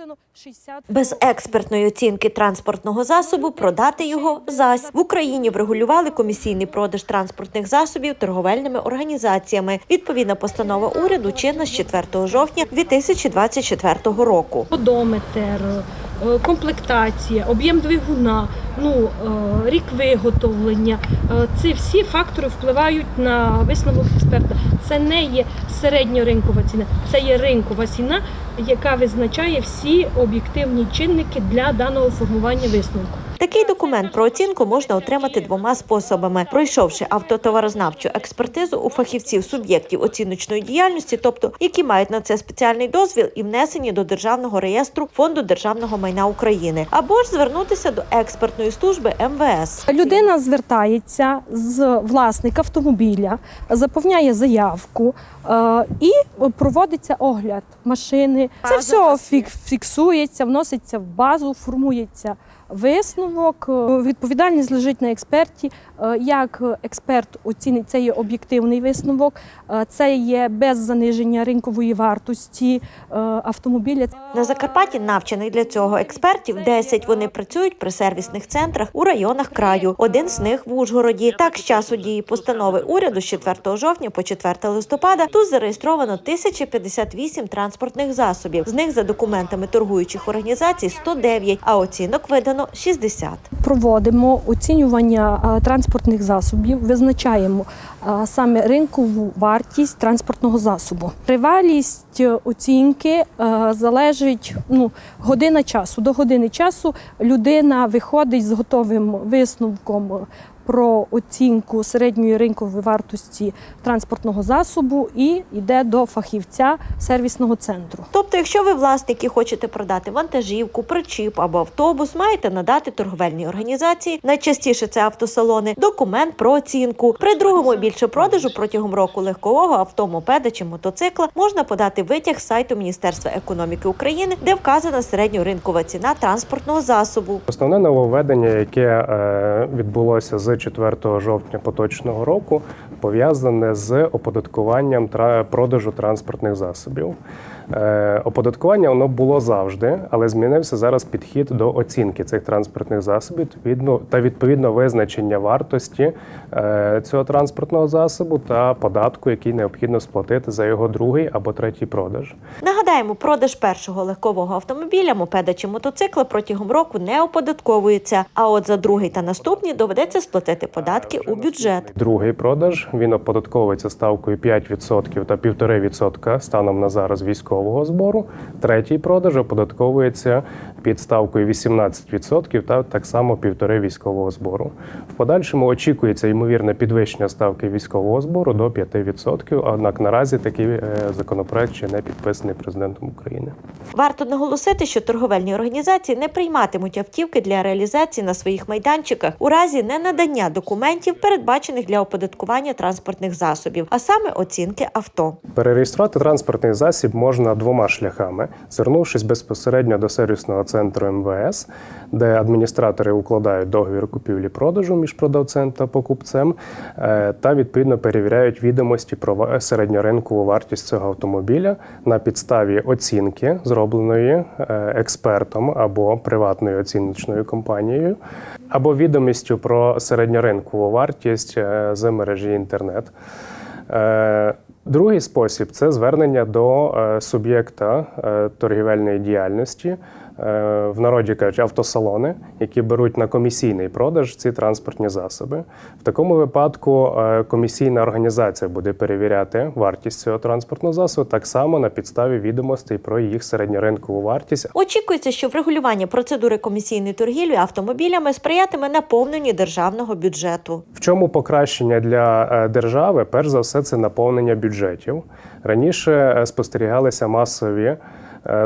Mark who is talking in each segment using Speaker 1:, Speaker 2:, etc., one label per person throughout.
Speaker 1: встановлено 60
Speaker 2: Без експертної оцінки транспортного засобу продати його зась в Україні врегулювали комісійний продаж транспортних засобів торговельними організаціями. Відповідна постанова уряду чинна з 4 жовтня 2024 року.
Speaker 1: Одометр, комплектація, об'єм двигуна, ну, е, рік виготовлення. це всі фактори впливають на висновок експерта. Це не є середньоринкова ціна, це є ринкова ціна, яка визначає всі об'єктивні чинники для даного формування висновку.
Speaker 2: Такий документ про оцінку можна отримати двома способами: пройшовши автотоварознавчу експертизу у фахівців суб'єктів оціночної діяльності, тобто які мають на це спеціальний дозвіл і внесені до державного реєстру фонду державного майна України, або ж звернутися до експертної служби МВС.
Speaker 1: Людина звертається з власника автомобіля, заповняє заявку е, і проводиться огляд машини. Це все фік- фіксується, вноситься в базу, формується висновок. Е, Відповідальність лежить на експерті. Е, Як експерт оцінить, це є об'єктивний висновок, е, це є без заниження ринкової вартості автомобіля.
Speaker 2: На Закарпатті навчених для цього експертів 10. Вони працюють при сервісних центрах у районах краю. Один з них в Ужгороді. Так, з часу дії постанови уряду з 4 жовтня по 4 листопада тут зареєстровано 1058 транспортних засобів. З них за документами торгуючих організацій 109, а оцінок видано 60.
Speaker 1: проводимо оцінювання е, транспортних засобів, визначаємо е, саме ринкову вартість транспортного засобу. Тривалість е, оцінки залежить ну, година часу. До години часу людина виходить з готовим висновком. Про оцінку середньої ринкової вартості транспортного засобу і йде до фахівця сервісного центру.
Speaker 2: Тобто, якщо ви власник і хочете продати вантажівку, причіп або автобус, маєте надати торговельній організації, найчастіше це автосалони, документ про оцінку. При другому більше продажу протягом року легкового авто, мопеда чи мотоцикла можна подати витяг з сайту Міністерства економіки України, де вказана середньоринкова ціна транспортного засобу.
Speaker 3: Основне нововведення, яке е, відбулося з 4 жовтня поточного року, пов'язане з оподаткуванням продажу транспортних засобів. Е, Оподаткування воно було завжди, але змінився зараз підхід до оцінки цих транспортних засобів та відповідно визначення вартості е, цього транспортного засобу та податку, який необхідно сплатити за його другий або третій продаж.
Speaker 2: Нагадаємо, продаж першого легкового автомобіля, мопеда чи мотоцикла протягом року не оподатковується. А от за другий та наступні доведеться сплатити податки у бюджет.
Speaker 3: Другий продаж він оподатковується ставкою 5% та 1,5% станом на зараз військового збору. Третій продаж оподатковується під ставкою 18% та так само 1,5% військового збору. В подальшому очікується ймовірне підвищення ставки військового збору до 5%, однак наразі такий е, законопроект ще не підписаний президентом України.
Speaker 2: Варто наголосити, що торговельні організації не прийматимуть автівки для реалізації на своїх майданчиках у разі ненадання документів, передбачених для оподаткування транспортних засобів, а саме оцінки авто.
Speaker 3: Перереєструвати транспортний засіб можна двома шляхами: звернувшись безпосередньо до сервісного центру МВС, де адміністратори укладають договір купівлі-продажу між продавцем та покупцем, е, та відповідно перевіряють відомості про середньоринкову вартість цього автомобіля на підставі оцінки, зробленої е, експертом або приватною оціночною компанією, або відомістю про середньоринкову вартість е, з мережі інтернет. Другий спосіб це звернення до суб'єкта торгівельної діяльності, в народі кажуть автосалони, які беруть на комісійний продаж ці транспортні засоби. В такому випадку е, комісійна організація буде перевіряти вартість цього транспортного засобу так само на підставі відомостей про їх середньоринкову вартість
Speaker 2: Очікується, що врегулювання процедури комісійної торгівлі автомобілями сприятиме наповненню державного бюджету.
Speaker 3: В чому покращення для е, держави? Перш за все, це наповнення бюджетів. Раніше е, спостерігалися масові е,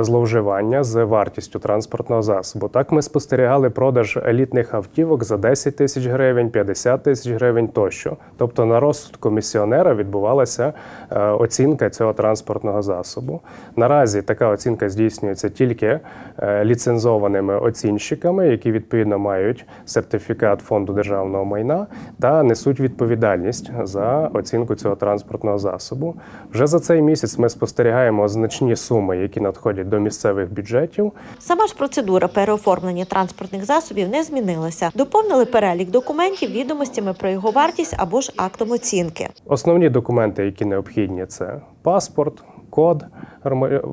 Speaker 3: зловживання з вартістю транспортного засобу. Так ми спостерігали продаж елітних автівок за 10 тисяч гривень, 50 тисяч гривень тощо. Тобто на розсуд комісіонера відбувалася е, оцінка цього транспортного засобу. Наразі така оцінка здійснюється тільки е, ліцензованими оцінщиками, які відповідно мають сертифікат фонду державного майна та несуть відповідальність за оцінку цього транспортного засобу. Вже за цей місяць ми спостерігаємо значні суми, які надходять надходять до місцевих бюджетів.
Speaker 2: Сама ж процедура переоформлення транспортних засобів не змінилася. Доповнили перелік документів відомостями про його вартість або ж актом оцінки.
Speaker 3: Основні документи, які необхідні, це паспорт, код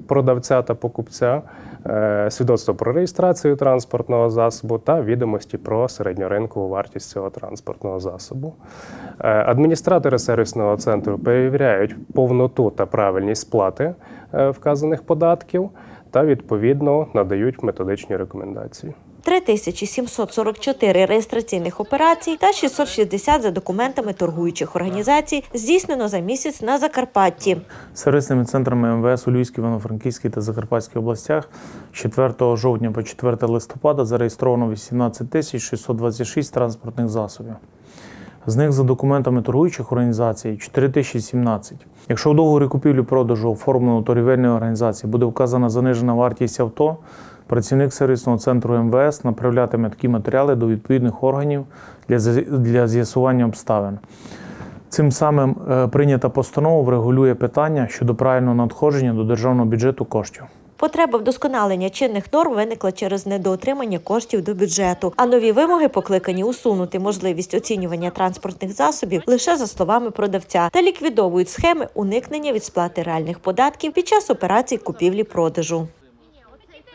Speaker 3: продавця та покупця, е, свідоцтво про реєстрацію транспортного засобу та відомості про середньоринкову вартість цього транспортного засобу. Е, Адміністратори сервісного центру перевіряють повноту та правильність сплати е, вказаних податків та відповідно надають методичні рекомендації.
Speaker 2: 3744 реєстраційних операцій та 660 за документами торгуючих організацій здійснено за місяць на Закарпатті.
Speaker 4: Сервісними центрами МВС у Львівській, Івано-Франківській та Закарпатській областях 4 жовтня по 4 листопада зареєстровано 18 тисяч 626 транспортних засобів. З них за документами торгуючих організацій 4017. Якщо в договорі купівлі-продажу оформленого торгівельної організації буде вказана занижена вартість авто, працівник сервісного центру МВС направлятиме такі матеріали до відповідних органів для з'я- для з'ясування обставин. Цим самим е, прийнята постанова врегулює питання щодо правильного надходження до державного бюджету коштів.
Speaker 2: Потреба вдосконалення чинних норм виникла через недоотримання коштів до бюджету. А нові вимоги покликані усунути можливість оцінювання транспортних засобів лише за словами продавця та ліквідовують схеми уникнення від сплати реальних податків під час операцій купівлі-продажу.